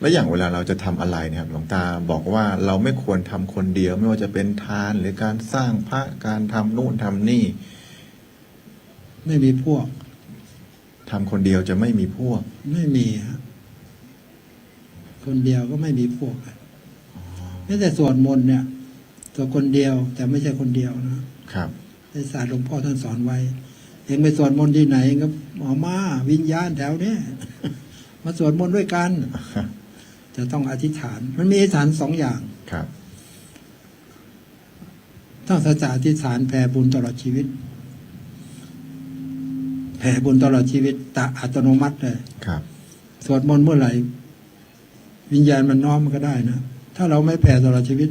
แล้วอย่างเวลาเราจะทำอะไรเนี่ยครับหลวงตาบอกว่าเราไม่ควรทำคนเดียว ไม่ว่าจะเป็นทานหรือการสร้างพระการทำนู่นทำนี่ ไม่มีพวกทำคนเดียวจะไม่มีพวก ไม่มีฮะคนเดียวก็ไม่มีพวกอะแม้แต่สวดมนต์เนี่ยตัวคนเดียวแต่ไม่ใช่คนเดียวนะครับในศาสตร์หลวงพ่อท่านสอนไว้เองไปสวดมนต์ที่ไหนเองก็หมอมาวิญญาณแถวเนี้ยมาสวดมนต์ด้วยกัน จะต้องอธิษฐาน มันมีอธิษฐานสองอย่างครับต้องสัจจะอธิษฐานแผ่บุญตลอดชีวิต แผ่บุญตลอดชีวิตตะอัตโนมัติเลยครับสวดมนต์เมื่อไหร่ วิญญาณมันน้อมมันก็ได้นะถ้าเราไม่แผ่ตลอดชีวิต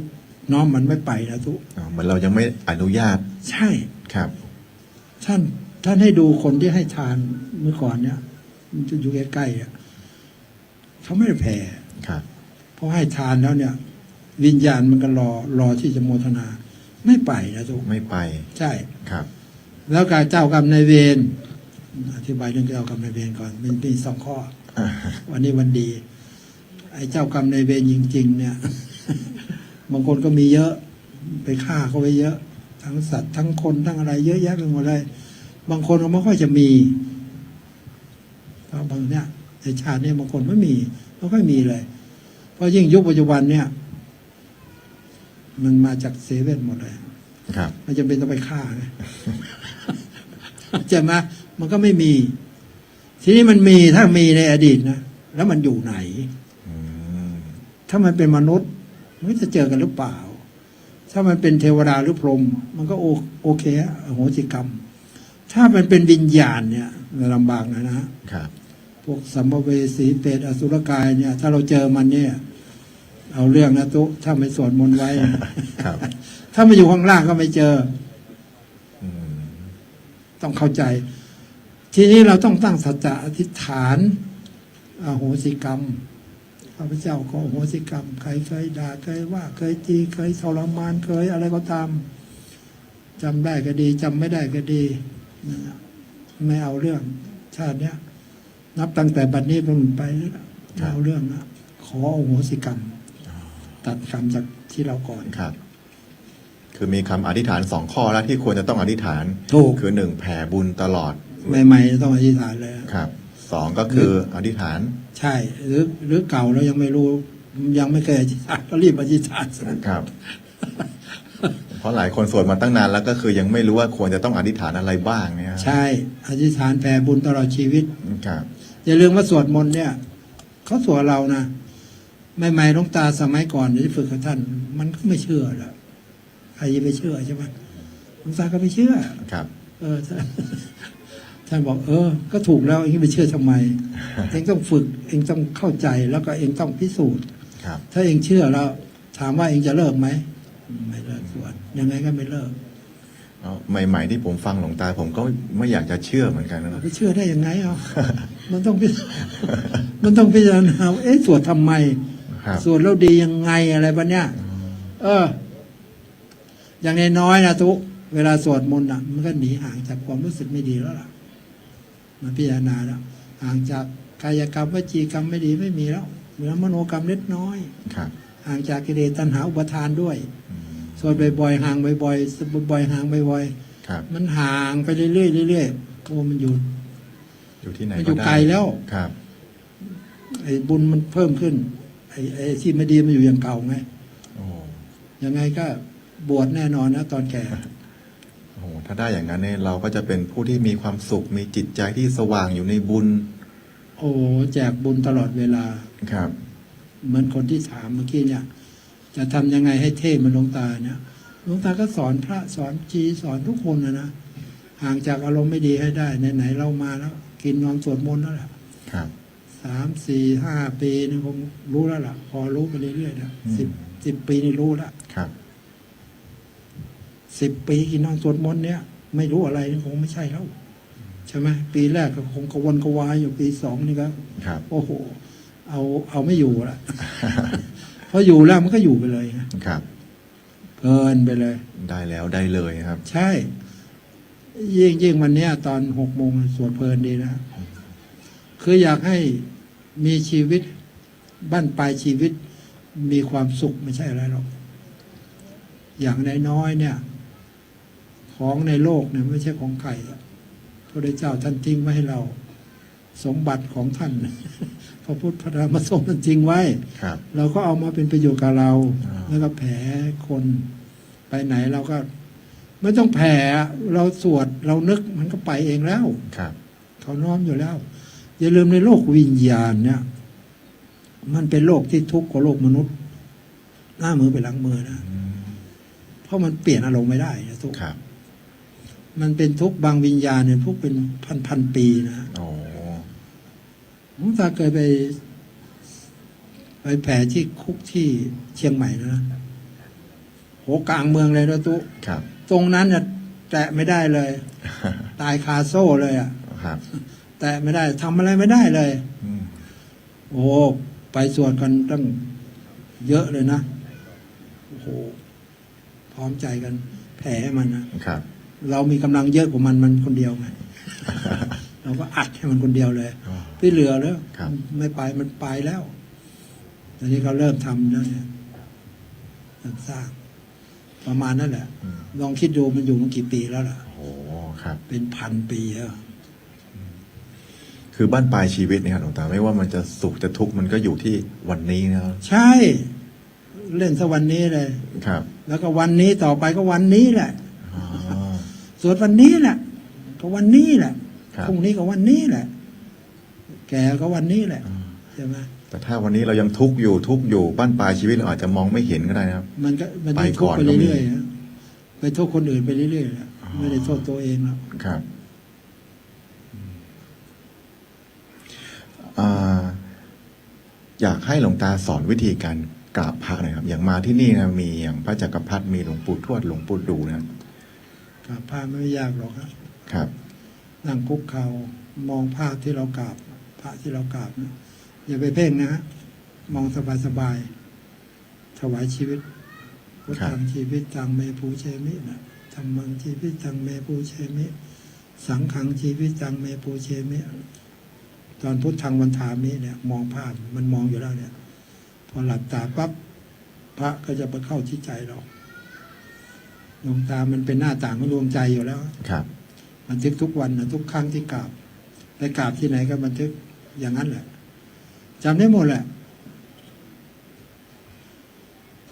น้อมมันไม่ไปนะทุกอ๋อเหมือนเรายังไม่อนุญาต ใช่ครับ ท่านท่านให้ดูคนที่ให้ทานเมื่อก่อนเนี่ย มันจะอยู่ใกล้ๆอะเขาไม่ได้แผ่ ครับเพราะให้ทานแล้วเนี่ย วิญญาณมันก็รอรอที่จะโมทนา ไม่ไปนะทุกไม่ไป ใช่ครับ แล้วการเจ้ากรรมนายเวรอธิบายเรื่องเจ้ากรรมนายเวรก่อนมันมีสองข้ออ่าวันนี้วันดี ไอ้เจ้ากรรมนายเวรจริง ๆ เนี่ยบางคนก็มีเยอะไปฆ่าเขาไว้เยอะ ทั้งสัตว์ทั้งคนทั้งอะไร เยอะแยะไปหมดเลยบางคนก็ไม่ค่อยจะมีเพราะบางเนี่ยในชาติเนี่ยบางคนไม่มีไม่ค่อยมีเลยเพ ราะยิ่งยุคปัจจุบันเนี่ย มันมาจากเซเว่นหมดเลยครับมันจะเป็นต้องไปฆ่าไงใช่ไหมมันก็ไม่มี ทีนี้มันมีถ้ามีในอดีตนะแล้วมันอยู่ไหนอืมถ้ามันเป็นมนุษย์ มันก็จะเจอกันหรือเปล่า ถ้ามันเป็นเทวดาหรือพรหมมันก็โอโอเคอะอโหสิกรรม ถ้ามันเป็นวิญญาณเนี่ยลำบากนะนะฮะครับพวกสัมภเวสีเปรตอสุรกายเนี่ย ถ้าเราเจอมันเนี่ย เอาเรื่องนะตุถ้าไม่สวดมนต์ไว้ ครับ ถ้ามาอยู่ข้างล่างก็ไม่เจอ อืมต้องเข้าใจ ทีนี้เราต้องตั้งสัจจะอธิษฐานอโหสิกรรมข้าพเจ้าขออโหสิกรรม ใครเคยด่าเคยว่า เคยตีเคยทรมานเคยอะไรก็ตามจำได้ก็ดีจำไม่ได้ก็ดีนะไม่เอาเรื่องชาติเนี้ย นับตั้งแต่บัดนี้เป็นต้นไปแล้วนะไม่เอาเรื่องนะขออโหสิกรรม ตัดคำจากที่เราก่อน ครับ คือมีคำอธิษฐานสองข้อแล้วที่ควรจะต้องอธิษฐานถูก คือหนึ่งแผ่บุญตลอดใหม่ๆต้องอธิษฐานเลย ครับสองก็คืออธิษฐาน ใช่ หรือหรือเก่าเรายังไม่รู้ ยังไม่เคยอธิษฐานก็รีบอธิษฐานซะครับ เพราะหลายคนสวดมาตั้งนานแล้วก็คือยังไม่รู้ว่าควรจะต้องอธิษฐานอะไรบ้างเนี่ยใช่อธิษฐานแผ่บุญตลอดชีวิต ครับ อย่าลืมว่าสวดมนต์เนี่ยเขาสวดเรานะ ใหม่ๆหลวงตาสมัยก่อนที่ฝึกกับท่าน มันก็ไม่เชื่อหรอกใครจะไปเชื่อใช่ไหมหลวงตาก็ไม่เชื่อครับ เออท่านท่านบอก เออ ก็ถูกแล้วเองไปเชื่อทำไม เองต้องฝึก เองต้องเข้าใจแล้วก็เองต้องพิสูจน์ครับ ถ้าเองเชื่อแล้วถามว่าเองจะเลิกไหมไม่เลิกสวดยังไงก็ไม่เลิกเอาใหม่ๆที่ผมฟังหลวงตา ผมก็ไม่อยากจะเชื่อเหมือนกันนะไปเชื่อได้ยังไงอะมันต้องพิมันต้องพิจารณาว่าเอ๊ะสวดทำไมครับ สวดแล้วดียังไงอะไรบ้าเนี่ยเออ อย่างน้อยๆนะทุกเวลาสวดมนต์อะ มันก็หนีห่างจากความรู้สึกไม่ดีแล้วล่ะมันพิจารณาแล้วห่างจากกายกรรมวจีกรรมไม่ดีไม่มีแล้วเหลือมโนกรรมเล็กน้อยครับห่างจากกิเลสตัณหาอุปทานด้วยอืมสวดบ่อยๆห่างบ่อยๆสวดบ่อยๆห่างบ่อยครับๆมันห่างไปเรื่อยๆเรื่อยๆโอ้มันอยู่อยู่ที่ไหนมันอยู่ได้ไกลแล้วครับไอ้บุญมันเพิ่มขึ้น ไอ้ไอ้ที่ไม่ดีมันอยู่อย่างเก่าไงโอ้ยังไงก็บวชแน่นอนนะตอนแก่โหถ้าได้อย่างนั้นเนี่ยเราก็จะเป็นผู้ที่มีความสุข มีจิตใจที่สว่างอยู่ในบุญโอ้แจกบุญตลอดเวลา ครับ เหมือนคนที่ถามเมื่อกี้เนี่ย จะทำยังไงให้เท่เหมันหลวงตาเนี่ยหลวงตาก็สอนพระสอนจีสอนทุกคนนะนะห่างจากอารมณ์ไม่ดีให้ได้ไหนๆเรามาแล้ว กินนอนสวดมนต์แล้วล่ะครับ สามสี่ห้าปีนี่คงรู้แล้วล่ะ พอรู้ไปเรื่อยๆนะอืมสิบสิบปีนี่รู้ละครับสิบปีกินนอนสวดมนต์เนี่ย ไม่รู้อะไรนี่คงไม่ใช่แล้วใช่ไหมปีแรกก็คงกระวนกระวายอยู่ปีสองนี่ก็ครับโอ้โห เอาเอาไม่อยู่ละพออยู่แล้วมันก็อยู่ไปเลยนะครับเพลินไปเลย ได้แล้วได้เลยครับ ใช่ ยิ่งยิ่งวันเนี้ย ตอนหกโมงสวดเพลินดีนะ คืออยากให้มีชีวิตบ้านปลายชีวิตมีความสุขไม่ใช่อะไรหรอก อย่างน้อยๆเนี่ย ของในโลกเนี่ย ไม่ใช่ของใครอะพระพุทธเจ้าท่านทิ้งไว้ให้เรา สมบัติของท่านพระพุทธพระธรรมพระสงฆ์ท่านทิ้งไว้ครับเราก็เอามาเป็นประโยชน์กับเราอ่าแล้วก็แผ่คนไปไหนเราก็ ไม่ต้องแผ่เราสวดเรานึกมันก็ไปเองแล้วครับเขาน้อมอยู่แล้ว อย่าลืมในโลกวิญญาณเนี่ย มันเป็นโลกที่ทุกข์กว่าโลกมนุษย์ หน้ามือไปหลังมือนะอืมเพราะมันเปลี่ยนอารมณ์ไม่ได้นะทุกข์ครับมันเป็นทุกข์บางวิญญาณเนี่ยทุกข์เป็นพันพันๆปีนะโอ้หลวงตาเคยไปไปแผ่ที่คุกที่เชียงใหม่นะโหกลางเมืองเลยนะตุครับตรงนั้นเนี่ยแตะไม่ได้เลย ตายคาโซ่เลยอะครับ แตะไม่ได้ทำอะไรไม่ได้เลย อืมโอ้โหไปสวดกันตั้งเยอะเลยนะโอ้โหพร้อมใจกัน แผ่ให้มันนะครับ เรามีกำลังเยอะกว่ามันมันคนเดียวไง เราก็อัดให้มันคนเดียวเลยอ๋อที่เหลือแล้วครับ ไม่ไปมันไปแล้วตอนนี้เขาเริ่มทำแล้วเนี่ยเริ่มสร้าง ประมาณนั่นแหละอืมลองคิดดูมันอยู่มากี่ปีแล้วล่ะ โอ้ครับ เป็นพันปีแล้ว คือบ้านปลายชีวิตเนี่ยครับหลวงตาไม่ว่ามันจะสุขจะทุกข์มันก็อยู่ที่วันนี้นะครับใช่ เล่นสักวันนี้เลย ครับแล้วก็วันนี้ต่อไปก็วันนี้แหละอ๋อ สวดวันนี้แหละก็วันนี้แหละครับ พรุ่งนี้ก็วันนี้แหละ แกก็วันนี้แหละอ่าใช่ไหมแต่ถ้าวันนี้เรายังทุกข์อยู่ทุกข์อยู่บ้านปลายชีวิตเราอาจจะมองไม่เห็นก็ได้นะครับ มันก็มันไปได้ทุกข์ก่อนไปก็มี เรื่อยๆนะไปโทษคนอื่นไปเรื่อยๆนะอ๋อไม่ได้โทษตัวเองแล้วครับ อ่าอยากให้หลวงตาสอนวิธีการกราบพระหน่อยครับ อย่างมาที่นี่นะมีอย่างพระจักรพรรดิมีหลวงปู่ทวดหลวงปู่ดูนะครับกราบผ้าไม่ยากหรอกครับ ครับ นั่งคุกเขามองภาพที่เรากราบพระที่เรากราบนะอย่าไปเพ่งนะฮะมองสบายๆถวายชีวิตพุทธังชีวิตตังเมภูเชมินะธรรมังชีวิตตังเมภูเชมิ สังขังชีวิตตังเมภูเชมิ ตอนพุทธังวันทามิเนี่ยมองภาพมันมองอยู่แล้วเนี่ย พอหลับตาปั๊บพระก็จะไปเข้าที่ใจเราดวงตามันเป็นหน้าต่างของดวงใจอยู่แล้ว ครับ บันทึกทุกวันนะทุกครั้งที่กราบไปกราบที่ไหนก็บันทึกอย่างนั้นแหละจำได้หมดแหละ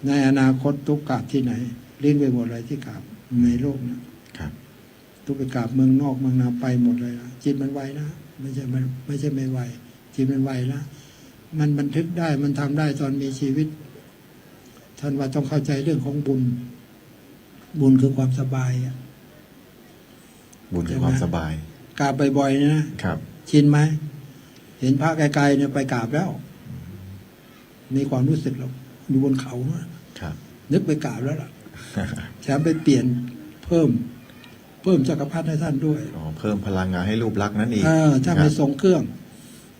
ในอนาคตทุกกราบที่ไหนเลี้ยงไปหมดเลยที่กราบในโลกนะครับ ทุกไปกราบเมืองนอกเมืองนาไปหมดเลยนะจิตมันไวนะ ไม่ใช่มันไม่ใช่ไม่ไวจิตมันไวนะมันบันทึกได้มันทำได้ตอนมีชีวิต ท่านว่าต้องเข้าใจเรื่องของบุญ บุญคือความสบายอะบุญคือความสบายกราบบ่อยๆเนี่ยนะครับ ชินไหมเห็นพระไกลๆเนี่ยไปกราบแล้ว มีความรู้สึกแล้วอยู่บนเขานะครับ นึกไปกราบแล้วล่ะแถมไปเปลี่ยนเพิ่ม เพิ่มจักรพรรดิให้ท่านด้วยอ๋อเพิ่มพลังงานให้รูปลักษณ์นั่นเองเออถ้าคไม่รับส่งเครื่อง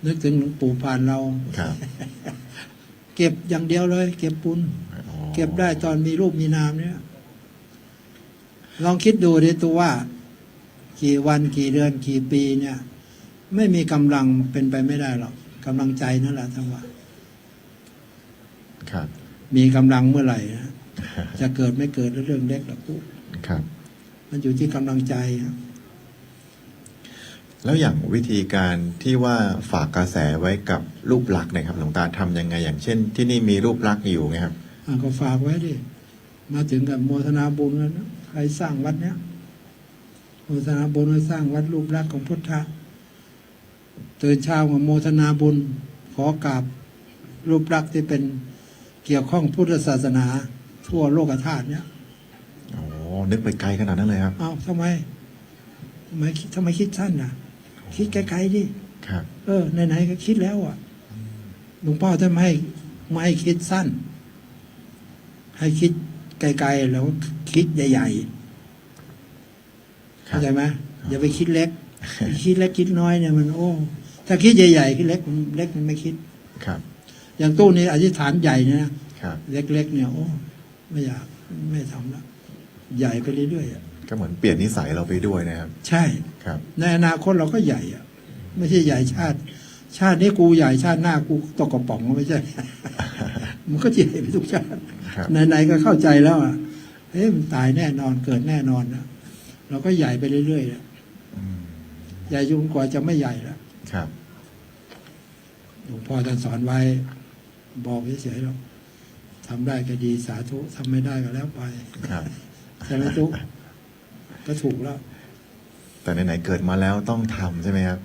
นึกถึงหลวงปู่พานเราครับ เก็บอย่างเดียวเลย เก็บปุญอ๋อเก็บได้ตอนมีรูปมีนามเนี่ย ลองคิดดูดิตัวว่า กี่วันกี่เดือนกี่ปีเนี่ย ไม่มีกำลังเป็นไปไม่ได้หรอกกำลังใจนั่นแหละทั้งว่าครับ มีกำลังเมื่อไหร่นะจะเกิดไม่เกิดเรื่องเล็กหรอกปุ๊ครับ มันอยู่ที่กำลังใจนะแล้วอย่างวิธีการที่ว่าฝากกระแสไว้กับรูปลักษณ์เนะครับหลวงตาทำยังไง อย่างเช่น ที่นี่มีรูปลักษณ์อยู่ไงครับอะก็ฝากไว้ดิมาถึงกับโมทนาบุญแล้วนะใครสร้างวัดเนี้ยโมทนาบุญไว้สร้างวัดรูปลักษณ์ของพุทธะตื่นเช้ามาโมทนาบุญ ขอกราบรูปลักษณ์ที่เป็นเกี่ยวข้องพุทธศาสนา ทั่วโลกธาตุเนี้ยโอ้ นึกไปไกลขนาดนั้นเลยครับเอาทำไมทำไมคิดทำไมคิดสั้นนะคิดไกลๆดิครับ เออไหนๆก็คิดแล้วอะหลวงพ่อท่านไม่ให้ไม่ให้คิดสั้น ให้คิดไกลๆแล้วคิดใหญ่ๆครัเข้าบใจไหมอย่าไปคิดเล็ก คิดเล็กคิดน้อยเนี่ยมันโอ้ ถ้าคิดใหญ่ๆคิดเล็กมันเล็กมันไม่คิดครับ อย่างตู้นี้อธิษฐานใหญ่เนี่ยนะครับเล็กๆเนี่ยโอ้ไม่อยากไม่ทำแล้ว ใหญ่ไปเรื่อยๆอะก็เหมือนเปลี่ยนนิสัยเราไปด้วยนะครับ ใช่ครับ ในอนาคตเราก็ใหญ่อะไม่ใช่ใหญ่ชาติ ชาตินี้กูใหญ่ชาติหน้ากูตกกระป๋องก็ไม่ใช่ มันก็ใหญ่ไปทุกชาติครับไหนๆก็เข้าใจแล้วอะเอ๊ะมันตายแน่นอนเกิดแน่นอนนะเราก็ใหญ่ไปเรื่อยๆนะอืมใหญ่ยุ่งกว่าจะไม่ใหญ่แล้วครับหลวงพ่อท่านสอนไว้ บอกเฉยๆหรอกทำได้ก็ดีสาธุทำไม่ได้ก็แล้วไปครับ ใช่ไหมทุกก็ถูกแล้ว แต่ไหนๆเกิดมาแล้วต้องทำใช่ไหมครับ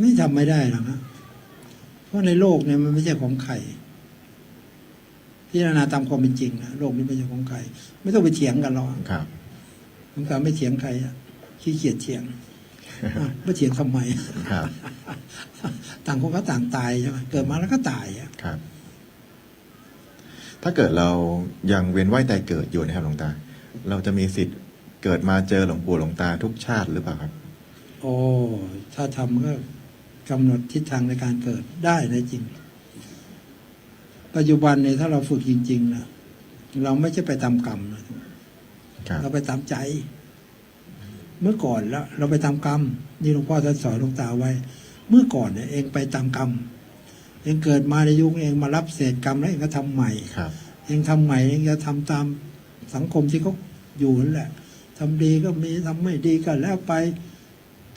ไม่ทำไม่ได้หรอกนะเพราะในโลกเนี่ยมันไม่ใช่ของใครพิจารณาตามความเป็นจริงนะโลกนี้ไม่ใช่ของใคร ไม่ต้องไปเถียงกันหรอกครับผมการไม่เถียงใครอะขี้เกียจเถียงอะไม่เถียงทำไมครับ ต่างคนก็ต่างตายใช่ไหมเกิดมาแล้วก็ตายอะครับ ถ้าเกิดเรายังเวียนว่ายตายเกิดอยู่นะครับหลวงตา เราจะมีสิทธิ์เกิดมาเจอหลวงปู่หลวงตาทุกชาติหรือเปล่าครับ โอ้ถ้าทำก็กำหนดทิศทางในการเกิดได้นะจริง ปัจจุบันเนี่ยถ้าเราฝึกจริงๆนะเราไม่ใช่ไปตามกรรมนะครับเราไปตามใจ เมื่อก่อนแล้ว เราไปตามกรรมนี่หลวงพ่อท่านสอนหลวงตาไว้ เมื่อก่อนเนี่ยเองไปตามกรรม เองเกิดมาในยุคเองมารับเศษกรรมแล้วเองก็ทำใหม่ครับเองทำใหม่เองจะทำตามสังคมที่เขาอยู่นั่นแหละทำดีก็มีทำไม่ดีก็แล้วไป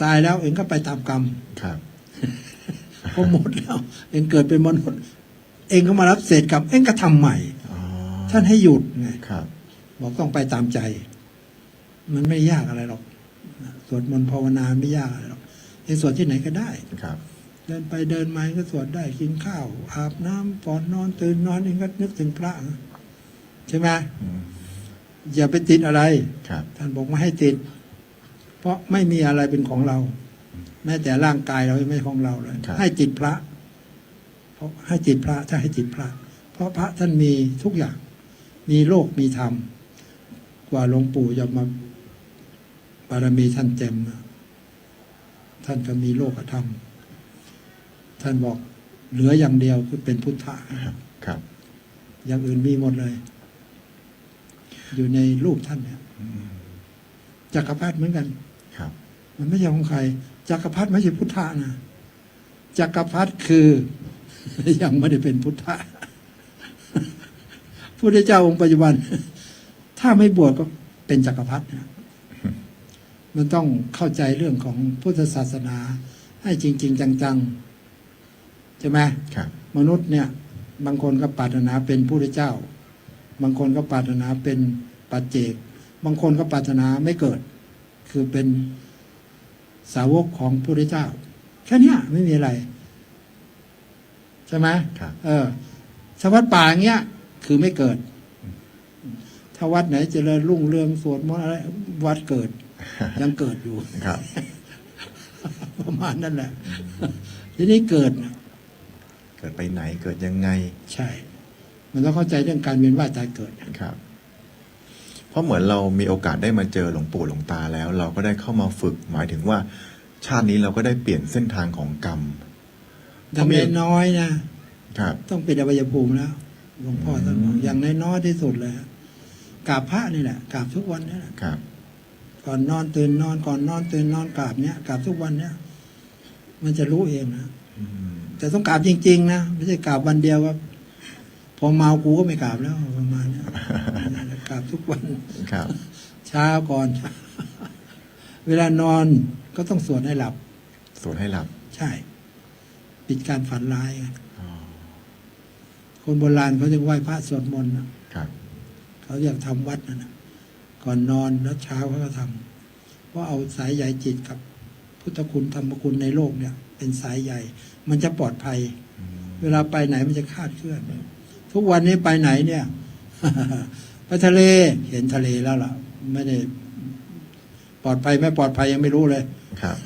ตายแล้วเองก็ไปตามกรรมครับพอหมดแล้ว เองเกิดเป็นมนุษย์เองก็มารับเศษกรรมเองก็ทำใหม่อ๋อท่านให้หยุดไงครับบอกต้องไปตามใจ มันไม่ยากอะไรหรอก สวดมนต์ภาวนาไม่ยากอะไรหรอกเองสวดที่ไหนก็ได้ครับ เดินไปเดินมาเองก็สวดได้กินข้าว อาบน้ำก่อนนอนตื่นนอนเองก็นึกถึงพระใช่ไหมอืมอย่าไปติดอะไรครับท่านบอกไม่ให้ติด เพราะไม่มีอะไรเป็นของเรา แม้แต่ร่างกายเรายังไม่ของเราเลยครับให้ติดพระ เพราะให้ติดพระถ้าให้ติดพระ เพราะพระท่านมีทุกอย่าง มีโลกมีธรรมกว่าหลวงปู่จะมาบารมีท่านเต็มนะท่านก็มีโลกธรรม ท่านบอกเหลืออย่างเดียวคือเป็นพุทธะครับ อย่างอื่นมีหมดเลย อยู่ในรูปท่านเนี่ยอืมจักรพรรดิเหมือนกัน ครับ มันไม่ใช่ของใครจักรพรรดิไม่ใช่พุทธะนะจักรพรรดิคือยังไม่ได้เป็นพุทธะพุทธเจ้าองค์ปัจจุบัน ถ้าไม่บวชก็เป็นจักรพรรดินะมันต้องเข้าใจเรื่องของพุทธศาสนา ให้จริง ๆ จังๆ ใช่ไหมครับ มนุษย์เนี่ย บางคนก็ปรารถนาเป็นผู้เจ้า บางคนก็ปรารถนาเป็นปัจเจก บางคนก็ปรารถนาไม่เกิด คือเป็นสาวกของผู้เจ้า แค่เนี้ยไม่มีอะไร ใช่ไหมครับ เออถ้าวัดป่าอย่างเงี้ย คือไม่เกิด ถ้าวัดไหนเจริญรุ่งเรืองสวดมนต์อะไรวัดเกิด ยังเกิดอยู่ครับ ประมาณนั้นแหละทีนี้เกิดน่ะ เกิดไปไหนเกิดยังไง ใช่ มันต้องเข้าใจเรื่องการเวียนว่ายตายเกิดครับ เพราะเหมือนเรามีโอกาสได้มาเจอหลวงปู่หลวงตาแล้ว เราก็ได้เข้ามาฝึก หมายถึงว่า ชาตินี้เราก็ได้เปลี่ยนเส้นทางของกรรมดังน้อยๆนะครับ ต้องเป็นอวัยภูมิแล้วหลวงพ่อท่านบอกอืมอย่างน้อยๆที่สุดเลยฮะกราบพระนี่แหละกราบทุกวันนี่แหละครับก่อนนอนตื่นนอนก่อนนอนตื่นนอนกราบเนี้ยกราบทุกวันเนี้ยมันจะรู้เองนะอืม แต่ต้องกราบจริง ๆ นะไม่ใช่กราบวันเดียวว่าพอเมากูก็ไม่กราบแล้วประมาณเนี้ยกราบทุกวันครับเช้าก่อน เวลานอนก็ต้องสวดให้หลับ สวดให้หลับ ใช่ ปิดการฝันร้ายไงอ๋อคนโบราณเขาจะไหว้พระสวดมนต์นะครับเขาอยากทำวัดนั่นนะก่อนนอนแล้วเช้าเขาก็ทำเพราะเอาสายใยจิตกับ พุทธคุณธรรมคุณในโลกเนี่ย เป็นสายใย มันจะปลอดภัยอืมเวลาไปไหนมันจะคลาดเคลื่อน ทุกวันนี้ไปไหนเนี่ยไปทะเลเห็นทะเลแล้วล่ะ ไม่ได้ปลอดภัยไม่ปลอดภัยยังไม่รู้เลย ครับ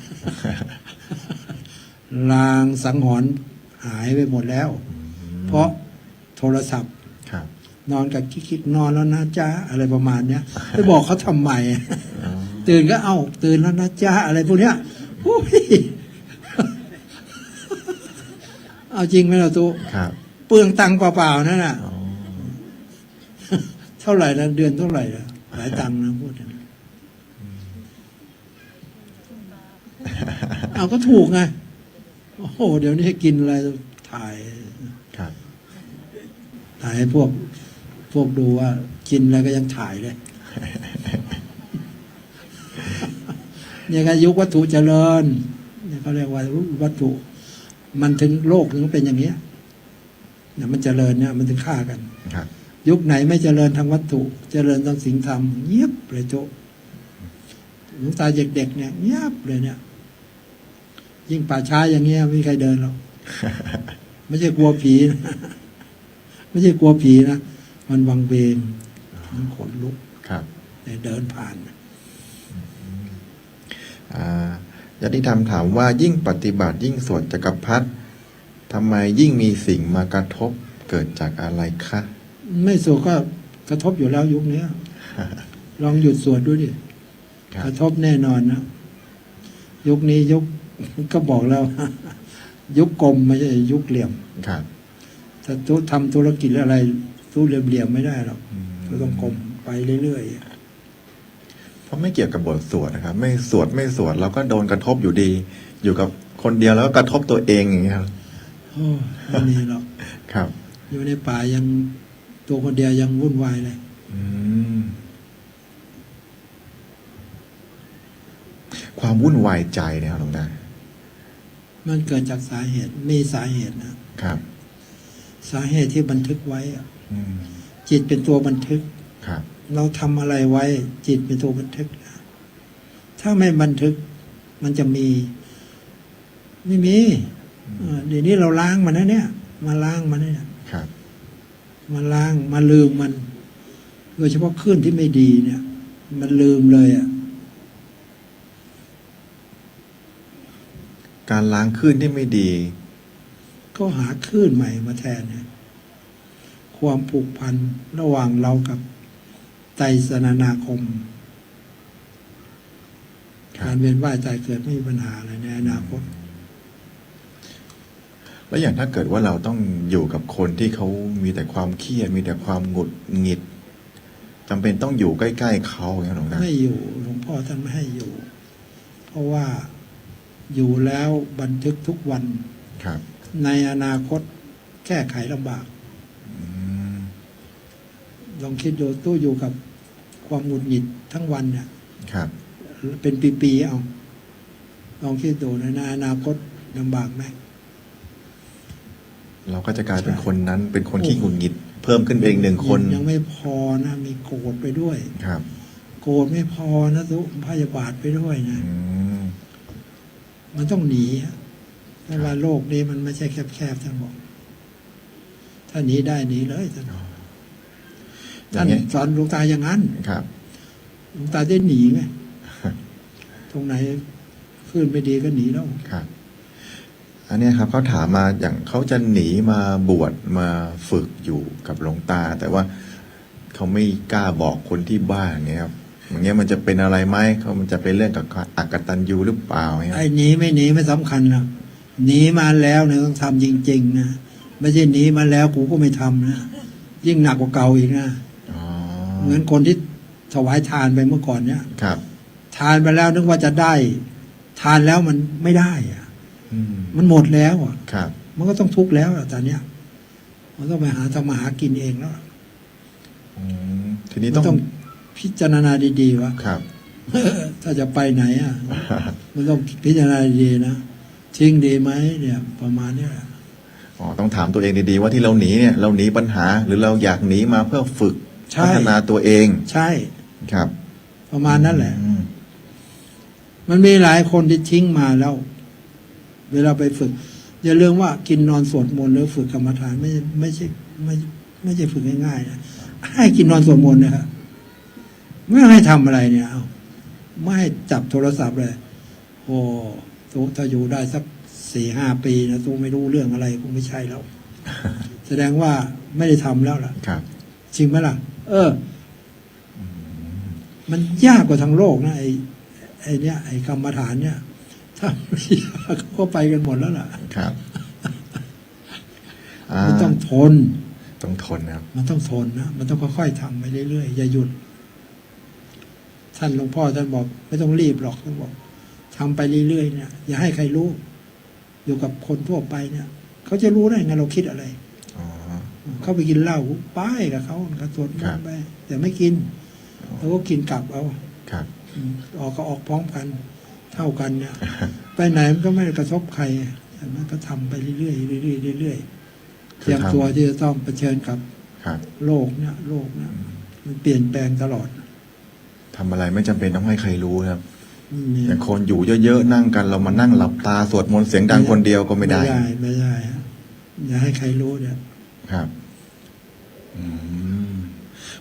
ลางสังหรณ์หายไปหมดแล้ว เพราะโทรศัพท์ครับนอนกับคิกๆนอนแล้วนะจ๊ะอะไรประมาณเนี้ยไปบอกเขาทำไมอ๋อตื่นก็เอ้าตื่นแล้วนะจ๊ะอะไรพวกเนี้ยโอ้ย เอาจริงไหมล่ะตูครับเปลืองตังค์เปล่าๆนั่นน่ะ อ๋อเท่าไหร่นะเดือนเท่าไหร่นะหลายตังค์นะพูดถึงเอาก็ถูกไงโอ้โหเดี๋ยวนี้กินอะไรถ่าย ครับ ถ่ายให้พวก พวกดูว่ากินอะไรก็ยังถ่ายเลย เนี่ยก็ยุควัตถุเจริญเนี่ยเขาเรียกว่าวัตถุ มันถึงโลกถึงเป็นอย่างเนี้ยเนี่ยมันเจริญเนี่ยมันถึงฆ่ากันครับ ยุคไหนไม่เจริญทางวัตถุ เจริญทางสิ่งธรรมเงียบเลยโจหลวงตาเด็กๆเนี่ยเงียบเลยเนี่ย ยิ่งป่าช้าอย่างเงี้ยไม่มีใครเดินหรอกไม่ใช่กลัวผีนะไม่ใช่กลัวผีนะมันวังเวงมันขนลุกครับแต่เดินผ่านอ่า ญาติธรรมถามว่ายิ่งปฏิบัติยิ่งสวดจักรพรรดิทำไมยิ่งมีสิ่งมากระทบเกิดจากอะไรคะไม่สวดก็กระทบอยู่แล้วยุคเนี้ยลองหยุดสวดดูดิครักบระทบแน่นอนนะยุคนี้ยุคก็บอกแล้ว ยุคกลมไม่ใช่ยุคเหลี่ยมครับถ้าทุทำธุรกิจอะไรตู้เหลี่ยมๆไม่ได้หรอกอืมก็ต้องกลมไปเรื่อยเพ ราะไม่เกี่ยวกับบทสวดนะครับ ไม่สวดไม่สวดเราก็โดนกระทบอยู่ดี อยู่กับคนเดียวแล้วก็กระทบตัวเองอย่างเงี้ยครับๆโอ้ไม่มีหรอกครับ อยู่ในป่ายังตัวคนเดียวยังวุ่นวายเลยอืมความวุ่นวายใจเนี่ยครับหลวงตามันเกิดจากสาเหตุมีสาเหตุนะครับ สาเหตุที่บันทึกไว้อะอืมจิตเป็นตัวบันทึกครับ เราทำอะไรไว้จิตเป็นตัวบันทึกนะถ้าไม่บันทึกมันจะมี ไม่มีเออเดี๋ยวนี้เราล้างมันนะเนี่ย มาล้างมันนะเนี่ยครับมาล้างมาลืมมัน โดยเฉพาะคลื่นที่ไม่ดีเนี่ย มันลืมเลยอะการล้างคลื่นที่ไม่ดี ก็หาคลื่นใหม่มาแทนเนี่ยความผูกพันระหว่างเรากับ ไตรสนานาคมครับการเวียนว่ายตายเกิดไม่มีปัญหาอะไรในอนาคต แล้วอย่างถ้าเกิดว่าเราต้องอยู่กับคนที่เขามีแต่ความเครียดมีแต่ความหงุดหงิดจำเป็นต้องอยู่ใกล้ ๆเขาอย่างนี้ยหลวงตาไม่อยู่หลวงพ่อท่านไม่ให้อยู่ เพราะว่าอยู่แล้วบันทึกทุกวันครับ ในอนาคตแก้ไขลำบากอืม ลองคิดดูตู้อยู่กับความหงุดหงิดทั้งวันเนี่ยครับ เป็นปีๆเอา ลองคิดดูในอนาคตลำบากไหม เราก็จะกลายเป็นใช่คนนั้น เป็นคนขี้หงุดหงิด เพิ่มขึ้นไปอีกหนึ่งคน ยังไม่พอนะมีโกรธไปด้วย ครับ โกรธไม่พอนะทุกพยาบาทไปด้วยนะอืมมันต้องหนีอะเพราะว่าโลกนี้มันไม่ใช่แคบๆท่านบอก ถ้าหนีได้หนีเลยท่านอ ท่าย่านงเงี้ยสอนหลวงตาอย่างนั้นครับหลวงตาได้หนีไงตรงไหนขึ้นไม่ดีก็หนีแล้วครับอันเนี้ยครับเขาถามมาอย่างเขาจะหนีมาบวชมาฝึกอยู่กับหลวงตา แต่ว่าเขาไม่กล้าบอกคนที่บ้านเงี้ยครับอย่างเงี้ยมันจะเป็นอะไรไหมเขามันจะเป็นเรื่องกับอักตันยูหรือเปล่าเงี้ยไอ้หนีไม่หนีไม่สำคัญหรอกหนีมาแล้วเนี่ยต้องทำจริง ๆ นะไม่ใช่หนีมาแล้วกูก็ไม่ทำนะยิ่งหนักกว่าเก่าอีกนะ อ๋อเหมือนคนที่ถวายทานไปเมื่อก่อนเนี่ยครับ ทานไปแล้วนึกว่าจะได้ ทานแล้วมันไม่ได้อะอืมมันหมดแล้วอะครับ มันก็ต้องทุกข์แล้วอะตอนเนี้ย มันต้องไปหาทำมาหากินเองแล้วอืมทีนี้มันต้องต้องพิจารณาดีๆว่าครับถ้าจะไปไหนอะ มันต้องพิจารณาดีๆนะทิ้งดีไหมเนี่ย ประมาณเนี้ยแหละอ๋อต้องถามตัวเองดีๆว่าที่เราหนีเนี่ย เราหนีปัญหา หรือเราอยากหนีมาเพื่อฝึก ใช่ พัฒนาตัวเองใช่ ครับประมาณนั้นแหละ อืมมันมีหลายคนที่ทิ้งมาแล้ว เวลาไปฝึก อย่าลืมว่ากินนอนสวดมนต์หรือฝึกกรรมฐานไม่ไม่ใช่ไม่ไม่ใช่ฝึกง่ายๆนะให้กินนอนสวดมนต์นะครับไม่ให้ทำอะไรเนี่ยเอาไม่ให้จับโทรศัพท์เลย โอ้ตูถ้าอยู่ได้สักสี่ห้าปีนะตูไม่รู้เรื่องอะไรคงไม่ใช่แล้ว แสดงว่าไม่ได้ทำแล้วล่ะ ครับ จริงไหมล่ะ เออ มันยากกว่าทางโลกนะไอ้ไอ้เนี่ยไอ้กรรมฐานเนี่ยถ้าไม่ยากเขาก็ไปกันหมดแล้วล่ะ ครับอ่ามันต้องทน ต้องทนนะครับมันต้องทนนะมันต้องค่อยๆทำไปเรื่อยๆอย่าหยุด ท่านหลวงพ่อท่านบอก ไม่ต้องรีบหรอกท่านบอกทำไปเรื่อยๆเนี่ยอย่าให้ใครรู้ อยู่กับคนทั่วไปเนี่ย เขาจะรู้ได้ไงเราคิดอะไรอ๋อ เขาไปกินเหล้าป้ายกับเขาก็สวดมครันบต์ไปแต่ไม่กินแล้วก็กินกลับเอาครับอืมออกก็ออกพร้อมกัน เท่ากันเนี่ยไปไหนมันก็ไม่ได้กระทบใครแต่มันก็ทำไปเรื่อยๆเรื่อยๆเรื่อยๆเตรียมตัวที่จะต้องเผชิญกับครับโลกเนี่ยโลกเนี่ยมันเปลี่ยนแปลงตลอดทำอะไรไม่จำเป็นต้องให้ใครรู้ครับนี่อย่างคนอยู่เยอะๆนั่งกัน เรามานั่งหลับตาสวดมนต์เสียงดังคนเดียวก็ไม่ได้ ไม่ได้ไม่ได้ฮะอย่าให้ใครรู้เนี่ยครับอืม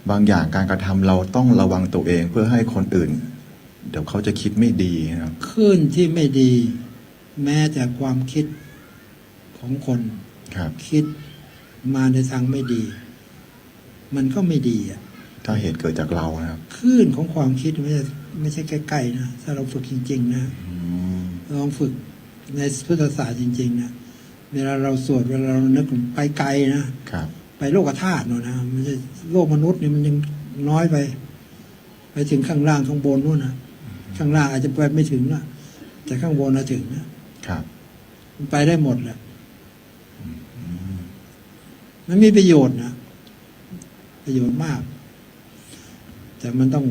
บางอย่างการกระทำเราต้องระวังตัวเองเพื่อให้คนอื่น เดี๋ยวเขาจะคิดไม่ดีนะครับคลื่นที่ไม่ดี แม้แต่ความคิดของคนครับคิดมาในทางไม่ดี มันก็ไม่ดีอะถ้าเหตุเกิดจากเรานะครับคลื่นของความคิดไม่ใช่ไม่ใช่ใกล้ๆนะถ้าเราฝึกจริง ๆ นะอืมลองฝึกในพุทธศาสตร์จริง ๆ นะเวลาเราสวดเวลาเรานึกไปไกลนะครับ ไปโลกธาตุเนอะนะมันจะโลกมนุษย์เนี่ยมันยังน้อยไป ไปถึงข้างล่างข้างบนนู่นนะข้างล่างอาจจะไปไม่ถึงนะแต่ข้างบนนะถึงนะครับมันไปได้หมดแหละมันมีประโยชน์นะประโยชน์มาก แต่มันต้อง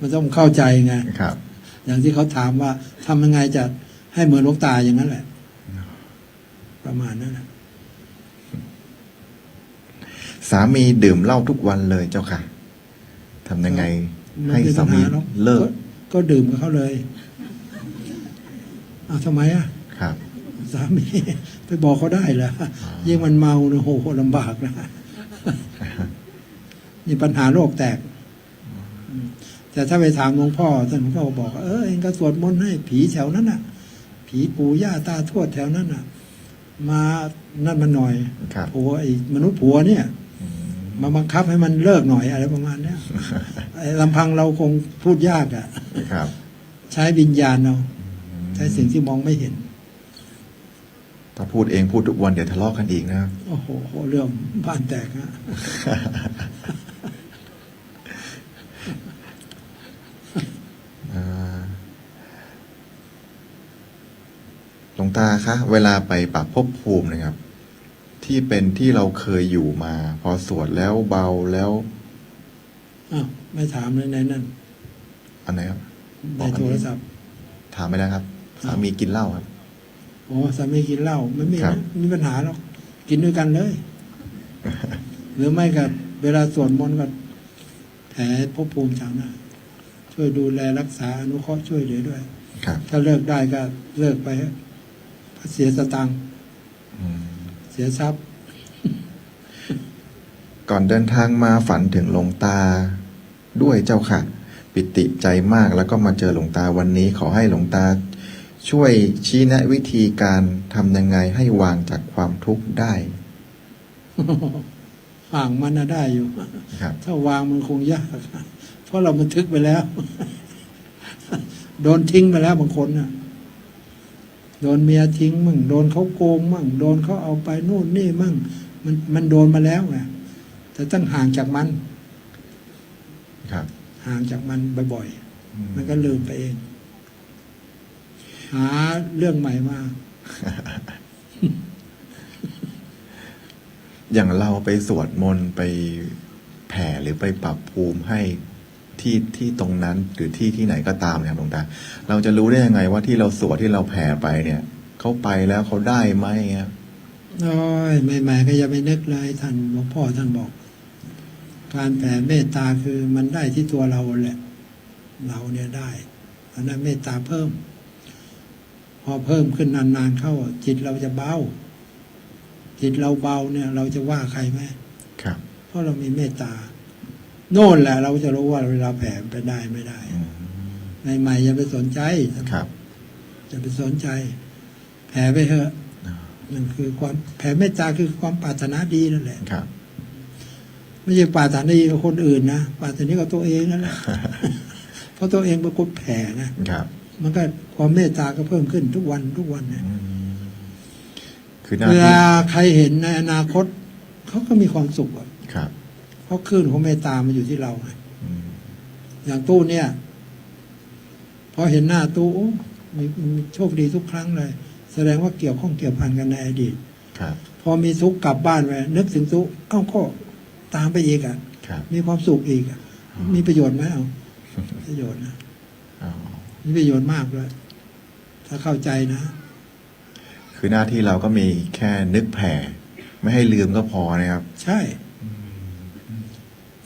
มันต้องเข้าใจไงครับ อย่างที่เขาถามว่าทำยังไงจะให้เหมือนหลวงตาอย่างนั้นแหละ ประมาณนั้นนะ สามีดื่มเหล้าทุกวันเลยเจ้าค่ะทำยังไงไม่ให้มีสาปัญมีหาหรอกเลิก ก็ดื่มกับเขาเลยอ้าวทำไมอะครับ สามีไปบอกเขาได้เหรอยิ่งมันเมาเนี่ยโหลำบากนะนี่ปัญหาโลกแตกอืมแต่ถ้าไปถามหลวงพ่อท่านก็บอกว่าเออเองก็สวดมนต์ให้ผีแถวนั้นน่ะ ผีปู่ย่าตาทวดแถวนั้นน่ะ มานั่นมันหน่อยครับผัวไอ้มนุษย์ผัวเนี่ย มาบังคับให้มันเลิกหน่อยอะไรประมาณเนี้ยไอ้ลำพังเราคงพูดยากอะ่ะครับ ใช้วิญญาณเอาใช้สิ่งที่มองไม่เห็น ถ้าพูดเองพูดทุกวันเดี๋ยวทะเลาะกันอีกนะครับโอ้โหเรื่องบ้านแตกฮะอ่าหลวงตาคะ เวลาไปปรับภพภูมินะครับ ที่เป็นที่เราเคยอยู่มา พอสวดแล้วเบาแล้วอ้าวไม่ถามเลยในนั่นอันไหนครับในโทรศัพท์ ถามไม่ได้ครับสามีกินเหล้าครับโอ้สามีกินเหล้าไม่มีครับนะไม่มีปัญหาหรอกกินด้วยกันเลย หรือไม่กับเวลาสวดมนต์ก็แผ่ภพภูมิชาวหน้าช่วยดูแลรักษาอนุเคราะห์ช่วยเหลือด้วยครับถ้าเลิกได้ก็เลิกไปฮะเพราะเสียสตังค์อืมเสียทรัพย์ ก่อนเดินทางมาฝันถึงหลวงตา ด้วยเจ้าค่ะ ปิติใจมากแล้วก็มาเจอหลวงตาวันนี้ขอให้หลวงตา ช่วยชี้แนะวิธีการทำยังไงให้วางจากความทุกข์ได้ห่างมันน่ะได้อยู่ครับถ้าวางมันคงยากเพราะเราบันทึกไปแล้ว โดนทิ้งไปแล้วบางคนน่ะ โดนเมียทิ้งมั่งโดนเขาโกงมั่งโดนเขาเอาไปนู่นนี่มั่ง มันมันโดนมาแล้วไงแต่ต้องห่างจากมัน ครับ ห่างจากมันบ่อยอืมๆมันก็ลืมไปเอง หาเรื่องใหม่มา อย่างเราไปสวดมนต์ไปแผ่หรือไปปรับภูมิให้ ที่ที่ตรงนั้นหรือที่ที่ไหนก็ตามเนี่ยครับหลวงตา เราจะรู้ได้ยังไงว่าที่เราสวดที่เราแผ่ไปเนี่ยเขาไปแล้วเขาได้ไหมครับโอ้ยใหม่ๆก็อย่าไปนึกเลยท่านหลวงพ่อท่านบอก การแผ่เมตตาคือมันได้ที่ตัวเราแหละ เราเนี่ยได้อันนั้นเมตตาเพิ่ม พอเพิ่มขึ้นนานๆเข้า จิตเราจะเบาจิตเราเบาเนี่ย เราจะว่าใครไหมครับ เพราะเรามีเมตตา โน่นแหละ เราจะรู้ว่าเวลาแผ่ไปได้ไม่ได้อืมใหม่ๆอย่าไปสนใจครับอย่าไปสนใจ แผ่ไปเถอะนั่นคือความแผ่เมตตาคือความปรารถนาดีนั่นแหละครับ ไม่ใช่ปรารถนาดีกับคนอื่นนะปรารถนาดีกับตัวเองนั่นแหละเพราะตัวเองเป็นคนแผ่นะครับ มันก็ความเมตตาก็เพิ่มขึ้นทุกวันทุกวันเนี่ยอืมคือหน้าเวที่ลาใครเห็นในอนาคตเขาก็มีความสุขอะครับ เพราะคลื่นของเมตตามันอยู่ที่เราไงอืมอย่างตู้เนี่ยพอเห็นหน้าตู้โอ้มีมีโชคดีทุกครั้งเลยสแสดงว่าเกี่ยวข้องเกี่ยวพันกันในอดีตครับพอมีทุกข์กลับบ้านไปนึกถึงทุกข์เอ้าก็ตามไปอีกอะครับมีความสุขอีกอะมีประโยชน์ไหมเอาประโยชน์นะอ๋อมีประโยชน์มากเลยถ้าเข้าใจนะ คือหน้าที่เราก็มีแค่นึกแผ่ ไม่ให้ลืมก็พอนะครับ ใช่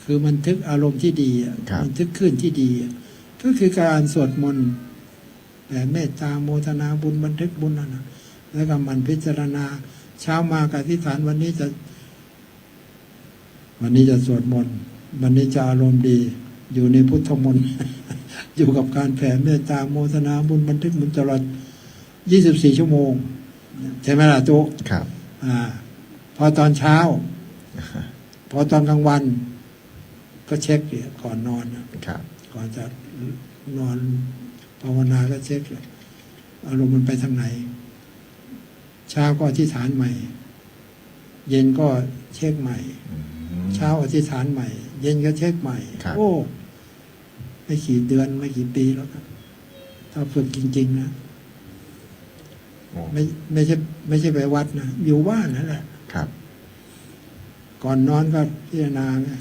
คือบันทึกอารมณ์ที่ดีอะครับบันทึกขึ้นที่ดีอะก็คือการสวดมนต์แผ่เมตตาโมทนาบุญบันทึกบุญนั่นนะแล้วก็หมันพิจารณา เช้ามากับที่ฐานวันนี้จะ วันนี้จะสวดมนต์วันนี้จะอารมณ์ดี อยู่ในพุทธมนต์อยู่กับการแผ่เมตตาโมทนาบุญบันทึกบุญตลอด24ชั่วโมง ใช่ไหมล่ะจุกครับ อ่า พอตอนเช้า พอตอนกลางวัน ก็เช็คเนี่ยก่อนนอนนะครับ ก่อนจะนอนภาวนาก็เช็คเลยอารมณ์มันไปทางไหน เช้าก็อธิษฐานใหม่ เย็นก็เช็คใหม่อืมเช้าอธิษฐานใหม่ เย็นก็เช็คใหม่ครับโอ้ ไม่กี่เดือนไม่กี่ปีแล้วครับถ้าฝึกจริง ๆ นะโอ้ไม่ไม่ใช่ไม่ใช่ไปวัดนะ อยู่บ้านนั่นแหละ ครับ ก่อนนอนก็พิจารณาไง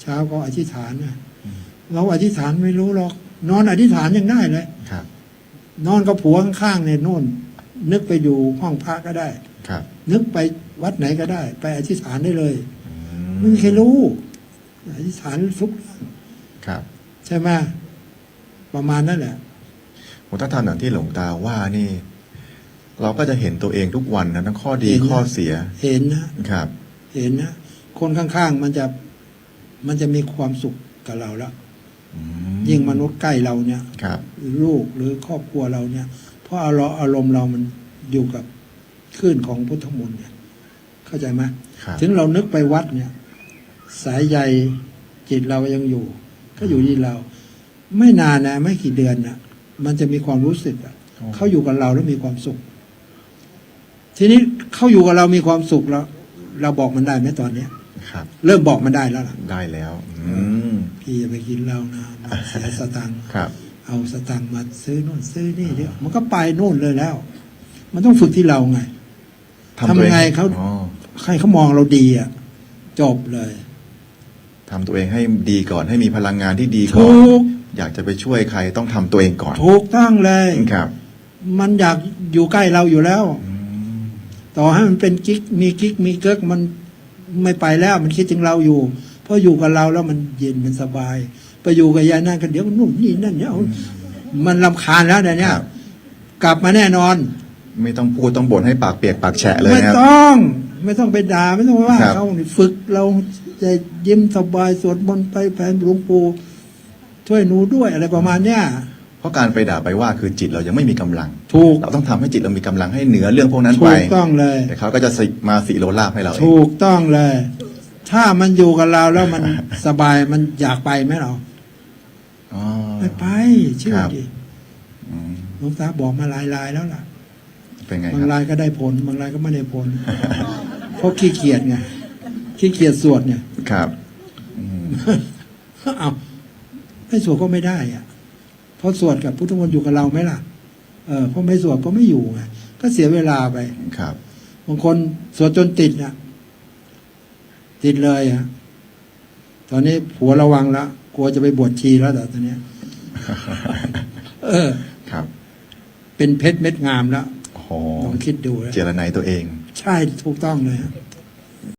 เช้าก็อธิษฐานนะอืมเราอธิษฐานไม่รู้หรอก นอนอธิษฐานยังได้เลยครับ นอนกับผัวข้างๆเนี่ยนู่น นึกไปอยู่ห้องพระก็ได้ ครับ นึกไปวัดไหนก็ได้ ไปอธิษฐานได้เลยอืไม่มีใครรู้ อธิษฐานทุกเรื่องครับ ใช่ไหมประมาณนั่นแหละผมถ้าทำอย่างที่หลวงตาว่านี่ เราก็จะเห็นตัวเองทุกวันนะทั้งข้อดีเห็นนะข้อเสีย เห็นนะครับ เห็นนะคนข้างๆมันจะ มันจะมีความสุขกับเราแล้วอืยิ่งมนุษย์ใกล้เราเนี่ยครับลูกหรือครอบครัวเราเนี่ย เพราะอารมณ์อารมณ์เรามันอยู่กับคลื่นของพุทธมนต์เนี่ย เข้าใจไหมครับถึงเรานึกไปวัดเนี่ย สายใยจิตเรายังอยู่ ก็อยู่ที่เรา ไม่นานนะ ไม่กี่เดือนนะมันจะมีความรู้สึกอะเขาอยู่กับเราแล้วมีความสุข ทีนี้เขาอยู่กับเรามีความสุขแล้ว เราบอกมันได้ไหมตอนเนี้ย ครับ เริ่มบอกมันได้แล้วล่ะ ได้แล้ว อืม พี่อย่าไปกินเหล้านะมันเสียสตังค์ครับ เอาสตังค์มาซื้อนู่นซื้อนี่เดี๋ยวมันก็ไปนู่นเลยแล้ว มันต้องฝึกที่เราไง ทำตัวเองทำไงเขา อ๋อใครเขามองเราดีอะ จบเลย ทำตัวเองให้ดีก่อนให้มีพลังงานที่ดีก่อถูนกอยากจะไปช่วยใครต้องทำตัวเองก่อนถูกต้องเลย ครับมันอยากอยู่ใกล้เราอยู่แล้ว อืมต่อให้มันเป็นกิ๊กมีกิ๊กมีเกิกมัน ไม่ไปแล้วมันคิดถึงเราอยู่ เพราะอยู่กับเราแล้วมันเย็นมันสบาย ไปอยู่กับยายนั่นกันเดี๋ยวนู่นนี่นั่นเดี๋ยวมันลำคาญแล้วเดี๋ยวเนี่ยครับกลับมาแน่นอน ไม่ต้องพูดต้องบ่นให้ปากเปียกปากแฉะเลยไม่นะครับ ต้อง ไม่ต้องไปด่าไม่ต้องไปว่าครับ เขานี่ฝึกเราจะยิ้มสบายสวดมนต์ไปแผ่หลวงปู่ช่วยหนูด้วยอะไรประมาณเนี้ยเพ ราะการไปด่าไปว่าคือจิตเรายังไม่มีกำลังถูกเราต้องทำให้จิตเรามีกำลังให้เหนือเรื่องพวกนั้นถูไปกต้องเลยแต่เขาก็จะสิมาสิโลลาภให้เราเองถูกต้องเลย ถ้ามันอยู่กับเราแล้วมันสบายมันอยากไปไหมเราอ๋อไม่ไปเชื่อครับดิอืมหลวงตาบอกมาหลายรายแล้วล่ะเป็นไงบางครับรายก็ได้ผลบางรายก็ไม่ได้ผลเพราะขี้เกียจไงขี้เกียจสวดเนี่ยครับอืมเอาไม่สวดก็ไม่ได้อะ เพราะสวดกับพุทธมนต์อยู่กับเราไหมล่ะ เออเพราะไม่สวดก็ไม่อยู่ไงก็เสียเวลาไปครับบางคนสวดจนติดน่ะติดเลยอะตอนนี้ผัวระวังแล้วกลัวจะไปบวชชีแล้วแต่ตอนเนี้ยเออ ครับ เป็นเพชรเม็ดงามแล้วโอ้โหลองคิดดูนะเจรนายตัวเอง ใช่ถูกต้องเลยฮะ